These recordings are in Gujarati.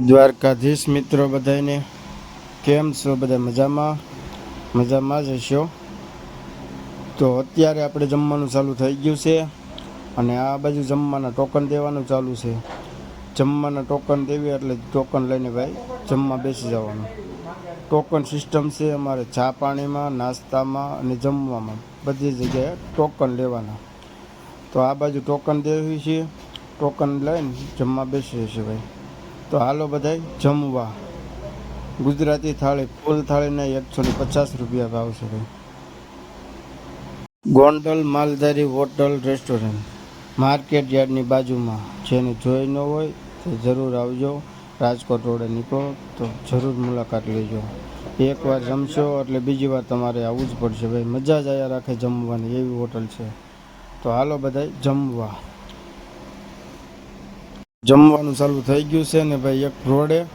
દ્વારકાધીશ મિત્રો બધાને કેમ છો બધા? મજામાં? મજામાં જ હશો? તો અત્યારે આપણે જમવાનું ચાલુ થઈ ગયું છે અને આ બાજુ જમવાના ટોકન દેવાનું ચાલુ છે. જમવાના ટોકન દેવી એટલે ટોકન લઈને ભાઈ જમવા બેસી જવાનું. ટોકન સિસ્ટમ છે અમારે ચા પાણીમાં, નાસ્તામાં અને જમવામાં. બધી જગ્યાએ ટોકન લેવાના. તો આ બાજુ ટોકન દેવી છે. ટોકન લઈને જમવા બેસીએ છીએ ભાઈ. તો હાલો બધાય, જમવા. ગુજરાતી થાળી, ફૂલ થાળીને એકસો ને પચાસ રૂપિયા ભાવ છે Gondal Maldhari hotel restaurant, market યાર્ડની બાજુમાં. જેને જોઈ ન હોય તો જરૂર આવજો. રાજકોટ રોડે નીકળો તો જરૂર મુલાકાત લેજો. એકવાર જમશો એટલે બીજી વાર તમારે આવવું જ પડશે ભાઈ. મજા જ આયા રાખે જમવાની, એવી હોટલ છે. તો હાલો બધાય, જમવા. જમવાનું ચાલુ થઈ ગયું છે ને ભાઈ એક રોડે.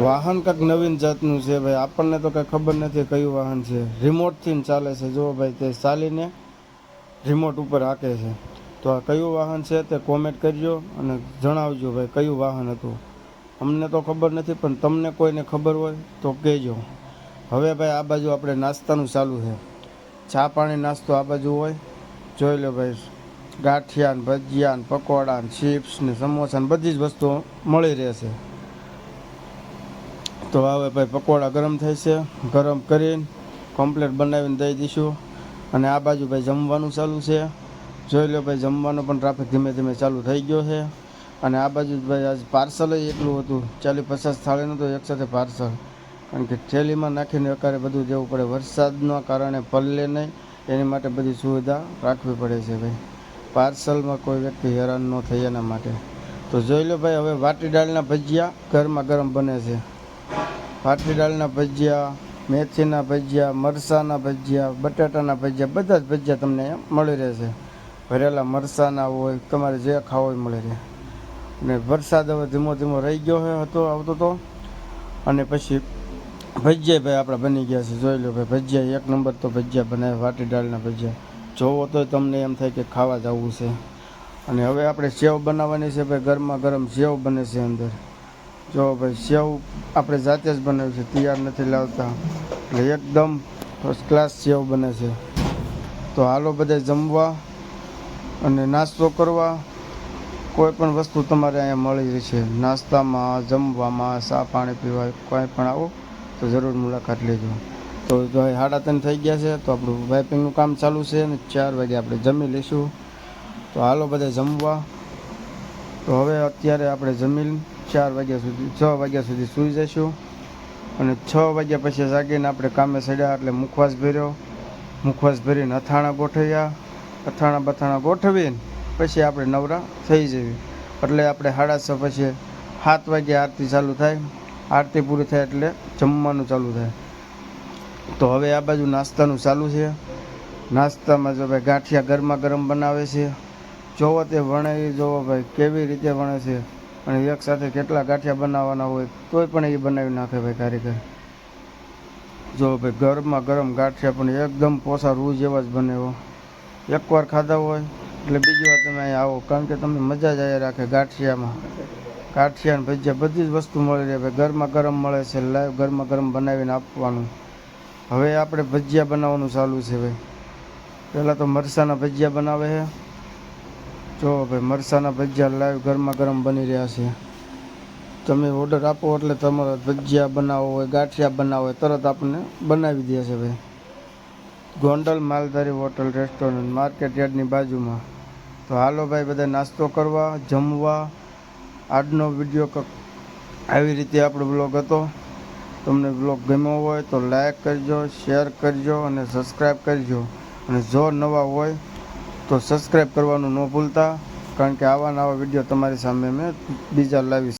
વાહન કંઈક નવીન જાતનું છે ભાઈ. આપણને તો કંઈ ખબર નથી કયું વાહન છે. રિમોટથી ચાલે છે. જો ભાઈ, તે ચાલીને રિમોટ ઉપર હાકે છે. તો આ કયું વાહન છે તે કોમેન્ટ કરજો અને જણાવજો ભાઈ કયું વાહન હતું. અમને તો ખબર નથી, પણ તમને કોઈને ખબર હોય તો કહેજો. હવે ભાઈ આ બાજુ આપણે નાસ્તાનું ચાલુ છે. ચા પાણી નાસ્તો આ બાજુ હોય. જોઈ લો ભાઈ. ગાંઠિયા ને ભજીયા ને પકોડા ચિપ્સ ને સમોસા ને બધી જ વસ્તુઓ મળી રહેશે. તો હવે ભાઈ પકોડા ગરમ થાય છે. ગરમ કરીને કોમ્પલેટ બનાવીને દઈ દઈશું. અને આ બાજુ ભાઈ જમવાનું ચાલુ છે. જોઈ લો ભાઈ, જમવાનું પણ ટ્રાફિક ધીમે ધીમે ચાલુ થઈ ગયો છે. અને આ બાજુ ભાઈ આજ પાર્સલ એટલું હતું. ચાલીસ પચાસ થાળીનું તો એકસાથે પાર્સલ કારણ કે થેલીમાં નાખીને અકારે બધું દેવું પડે. વરસાદના કારણે પલ્લે નહીં. એની માટે બધી સુવિધા રાખવી પડે છે ભાઈ. પાર્સલમાં કોઈ વ્યક્તિ હેરાન ન થાય એના માટે. તો જોઈ લો ભાઈ, હવે વાટી દાળના ભજીયા ગરમા ગરમ બને છે. વાટી દાળના ભજીયા, મેથીના ભજીયા, મરસાના ભજીયા, બટાટાના ભજીયા, બધા જ ભજીયા તમને મળી રહેશે. ભરેલા મરસાના હોય, તમારે જે ખાવો હોય મળી રહે. અને વરસાદ હવે ધીમો ધીમો રહી ગયો હતો, આવતો તો. અને પછી ભજીયા ભાઈ આપણા બની ગયા છે. જોઈ લો ભાઈ, ભજીયા એક નંબર તો ભજીયા બનાવે, વાટી દાળના ભજીયા. જોવો તો તમને એમ થાય કે ખાવા જવું છે. અને હવે આપણે સેવ બનાવવાની છે ભાઈ, ગરમા ગરમ સેવ બને છે અંદર. જો ભાઈ, સેવ આપણે જાતે જ બનાવ્યું છે, તૈયાર નથી લાવતા. એટલે એકદમ ફર્સ્ટ ક્લાસ સેવ બને છે. તો હાલો બધા જમવા અને નાસ્તો કરવા. કોઈ પણ વસ્તુ તમારે અહીંયા મળી છે નાસ્તામાં, જમવામાં ચા પાણી પીવા કોઈ પણ આવો, તો જરૂર મુલાકાત લેજો. તો સાડા ત્રણ થઈ ગયા છે, તો આપણું વાઇપિંગનું કામ ચાલુ છે અને ચાર વાગે આપણે જમી લઈશું. તો હાલો બધા જમવા. તો હવે અત્યારે આપણે જમીન ચાર વાગ્યા સુધી, છ વાગ્યા સુધી સૂઈ જઈશું. અને છ વાગ્યા પછી જાગીને આપણે કામે ચડ્યા એટલે મુખવાસ ભર્યો. મુખવાસ ભરીને અથાણા ગોઠવ્યા. અથાણા બથાણા ગોઠવીને પછી આપણે નવરા થઈ જઈએ. એટલે આપણે સાડા છ પછી સાત વાગ્યે આરતી ચાલુ થાય. આરતી પૂરી થાય એટલે જમવાનું ચાલુ થાય. તો હવે આ બાજુ નાસ્તાનું ચાલુ છે. નાસ્તામાં જો ભાઈ ગાંઠિયા ગરમા ગરમ બનાવે છે. જોવો તે વણે, જોવો ભાઈ કેવી રીતે વણે છે. અને એક સાથે કેટલા ગાંઠિયા બનાવવાના હોય તોય પણ એ બનાવી નાખે ભાઈ કારીગર. જો ભાઈ ગરમા ગરમ ગાંઠિયા પણ એકદમ પોસા રૂ જેવા જ બને હો. એકવાર ખાધા હોય એટલે બીજી વાર તમે અહીંયા આવો. કારણ કે તમને મજા જ આવી રાખે ગાંઠિયામાં. ગાંઠિયા ભજીયા બધી જ વસ્તુ મળી રહે ભાઈ. ગરમા ગરમ મળે છે, લાઈવ ગરમા ગરમ બનાવીને આપવાનું. હવે આપણે ભજીયા બનાવવાનું ચાલુ છે ભાઈ. પહેલાં તો મરસાના ભજીયા બનાવે છે. જો ભાઈ, મરસાના ભજીયા લાઈવ ગરમા ગરમ બની રહ્યા છે. તમે ઓર્ડર આપો એટલે તમારા ભજીયા બનાવો હોય, ગાંઠિયા બનાવો હોય, તરત આપણને બનાવી દે છે ભાઈ. Gondal Maldhari hotel restaurant, market યાર્ડની બાજુમાં. તો હાલો ભાઈ, બધા નાસ્તો કરવા, જમવા. આજનો વીડિયો આવી રીતે આપણો બ્લોગ હતો. તમને બ્લોગ ગમ્યો હોય તો લાઈક કરજો શેર કરજો અને સબસ્ક્રાઈબ કરજો. અને જો નવા હોય તો સબસ્ક્રાઈબ કરવાનું ન ભૂલતા, કારણ કે આવા નવા વીડિયો તમારી સામે મેં બીજા લાવીશ.